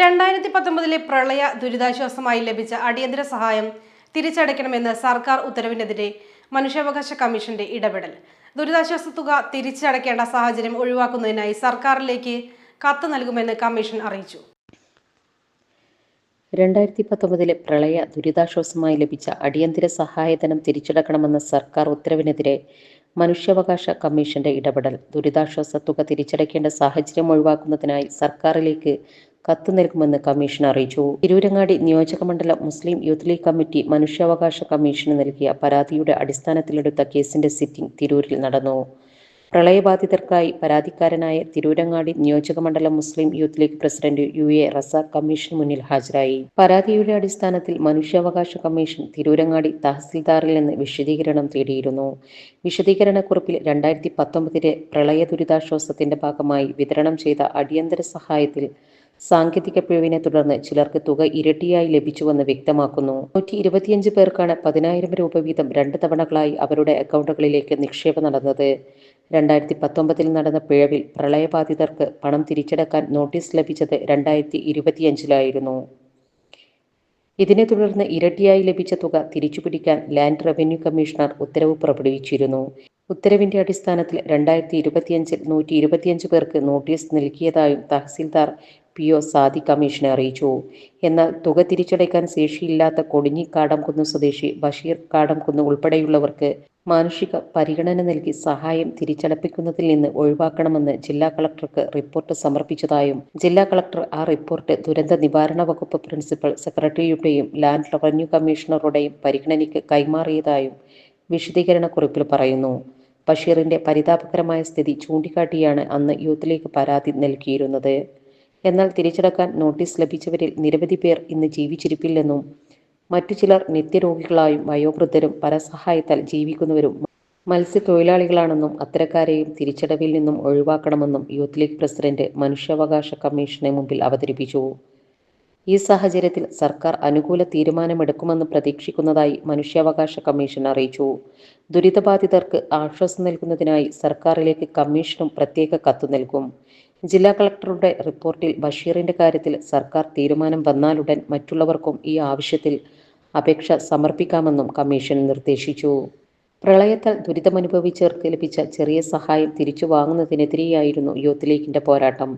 രണ്ടായിരത്തി പത്തൊമ്പതിലെ പ്രളയ ദുരിതാശ്വാസമായി ലഭിച്ച അടിയന്തര സഹായം തിരിച്ചടയ്ക്കണമെന്ന് സർക്കാർ ഉത്തരവിനെതിരെ മനുഷ്യാവകാശ കമ്മീഷന്റെ ഇടപെടൽ. ദുരിതാശ്വാസ തുക തിരിച്ചടയ്ക്കേണ്ട സാഹചര്യം ഒഴിവാക്കുന്നതിനായി സർക്കാരിലേക്ക് കത്ത് നൽകുമെന്ന് കമ്മീഷൻ അറിയിച്ചു. രണ്ടായിരത്തി പത്തൊമ്പതിലെ പ്രളയ ദുരിതാശ്വാസമായി ലഭിച്ച അടിയന്തര സഹായധനം തിരിച്ചടക്കണമെന്ന സർക്കാർ ഉത്തരവിനെതിരെ മനുഷ്യാവകാശ കമ്മീഷന്റെ ഇടപെടൽ. ദുരിതാശ്വാസ തുക തിരിച്ചടയ്ക്കേണ്ട സാഹചര്യം ഒഴിവാക്കുന്നതിനായി സർക്കാരിലേക്ക് കത്ത് നൽകുമെന്ന് കമ്മീഷൻ അറിയിച്ചു. തിരൂരങ്ങാടി നിയോജകമണ്ഡലം മുസ്ലിം യൂത്ത് ലീഗ് കമ്മിറ്റി മനുഷ്യാവകാശ കമ്മീഷന് നൽകിയ പരാതിയുടെ അടിസ്ഥാനത്തിലെടുത്ത കേസിന്റെ സിറ്റിംഗ് തിരൂരിൽ നടന്നു. പ്രളയബാധിതർക്കായി പരാതിക്കാരനായ തിരൂരങ്ങാടി നിയോജകമണ്ഡലം Muslim youth league president U A Razak commission മുന്നിൽ ഹാജരായി. പരാതിയുടെ അടിസ്ഥാനത്തിൽ മനുഷ്യാവകാശ കമ്മീഷൻ തിരൂരങ്ങാടി തഹസിൽദാറിൽ നിന്ന് വിശദീകരണം തേടിയിരുന്നു. വിശദീകരണക്കുറിപ്പിൽ രണ്ടായിരത്തി പത്തൊമ്പതിലെ പ്രളയ ദുരിതാശ്വാസത്തിന്റെ ഭാഗമായി വിതരണം ചെയ്ത അടിയന്തര സഹായത്തിൽ സാങ്കേതിക പിഴവിനെ തുടർന്ന് ചിലർക്ക് തുക ഇരട്ടിയായി ലഭിച്ചുവെന്ന് വ്യക്തമാക്കുന്നു. നൂറ്റി ഇരുപത്തിയഞ്ച് പേർക്കാണ് പതിനായിരം രൂപ വീതം രണ്ട് തവണകളായി അവരുടെ അക്കൗണ്ടുകളിലേക്ക് നിക്ഷേപം നടന്നത്. രണ്ടായിരത്തി പത്തൊമ്പതിൽ നടന്ന പിഴവിൽ പ്രളയബാധിതർക്ക് പണം തിരിച്ചടക്കാൻ നോട്ടീസ് ലഭിച്ചത് രണ്ടായിരത്തി ഇരുപത്തിയഞ്ചിലായിരുന്നു ഇതിനെ തുടർന്ന് ഇരട്ടിയായി ലഭിച്ച തുക തിരിച്ചുപിടിക്കാൻ ലാൻഡ് റവന്യൂ കമ്മീഷണർ ഉത്തരവ് പുറപ്പെടുവിച്ചിരുന്നു. ഉത്തരവിന്റെ അടിസ്ഥാനത്തിൽ രണ്ടായിരത്തി ഇരുപത്തിയഞ്ചിൽ നൂറ്റി ഇരുപത്തിയഞ്ച് പേർക്ക് നോട്ടീസ് നൽകിയതായും തഹസിൽദാർ പി ഒ സാദി കമ്മീഷനെ അറിയിച്ചു. എന്നാൽ തുക തിരിച്ചടയ്ക്കാൻ ശേഷിയില്ലാത്ത കൊടിഞ്ഞി കാടംകുന്ന് സ്വദേശി ബഷീർ കാടംകുന്ന് ഉൾപ്പെടെയുള്ളവർക്ക് മാനുഷിക പരിഗണന നൽകി സഹായം തിരിച്ചടപ്പിക്കുന്നതിൽ നിന്ന് ഒഴിവാക്കണമെന്ന് ജില്ലാ കളക്ടർക്ക് റിപ്പോർട്ട് സമർപ്പിച്ചതായും ജില്ലാ കളക്ടർ ആ റിപ്പോർട്ട് ദുരന്ത നിവാരണ വകുപ്പ് പ്രിൻസിപ്പൽ സെക്രട്ടറിയുടെയും ലാൻഡ് റവന്യൂ കമ്മീഷണറുടെയും പരിഗണനയ്ക്ക് കൈമാറിയതായും വിശദീകരണ കുറിപ്പിൽ പറയുന്നു. ബഷീറിന്റെ പരിതാപകരമായ സ്ഥിതി ചൂണ്ടിക്കാട്ടിയാണ് അന്ന് യൂത്ത് ലീഗ് പരാതി നൽകിയിരുന്നത്. എന്നാൽ തിരിച്ചടക്കാൻ നോട്ടീസ് ലഭിച്ചവരിൽ നിരവധി പേർ ഇന്ന് ജീവിച്ചിരിപ്പില്ലെന്നും മറ്റു ചിലർ നിത്യരോഗികളായും വയോവൃദ്ധരും പരസഹായത്താൽ ജീവിക്കുന്നവരും മത്സ്യത്തൊഴിലാളികളാണെന്നും അത്തരക്കാരെയും തിരിച്ചടവിൽ നിന്നും ഒഴിവാക്കണമെന്നും യൂത്ത് ലീഗ് പ്രസിഡന്റ് മനുഷ്യാവകാശ കമ്മീഷന് മുമ്പിൽ അവതരിപ്പിച്ചു. ഈ സാഹചര്യത്തിൽ സർക്കാർ അനുകൂല തീരുമാനമെടുക്കുമെന്ന് പ്രതീക്ഷിക്കുന്നതായി മനുഷ്യാവകാശ കമ്മീഷൻ അറിയിച്ചു. ദുരിതബാധിതർക്ക് ആശ്വാസം നൽകുന്നതിനായി സർക്കാരിലേക്ക് കമ്മീഷനും പ്രത്യേക കത്ത് നൽകും. ജില്ലാ കളക്ടറുടെ റിപ്പോർട്ടിൽ ബഷീറിന്റെ കാര്യത്തിൽ സർക്കാർ തീരുമാനം വന്നാലുടൻ മറ്റുള്ളവർക്കും ഈ ആവശ്യത്തിൽ അപേക്ഷ സമർപ്പിക്കാമെന്നും കമ്മീഷൻ നിർദ്ദേശിച്ചു. പ്രളയത്താൽ ദുരിതമനുഭവിച്ചവർക്ക് ലഭിച്ച ചെറിയ സഹായം തിരിച്ചു വാങ്ങുന്നതിനെതിരെയായിരുന്നു യൂത്ത് ലീഗിന്റെ പോരാട്ടം.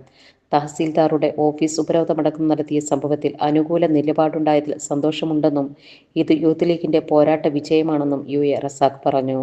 തഹസീൽദാറുടെ ഓഫീസ് ഉപരോധമടക്കം നടത്തിയ സംഭവത്തിൽ അനുകൂല നിലപാടുണ്ടായതിൽ സന്തോഷമുണ്ടെന്നും ഇത് യൂത്ത് ലീഗിന്റെ പോരാട്ട വിജയമാണെന്നും യു എ റസാഖ് പറഞ്ഞു.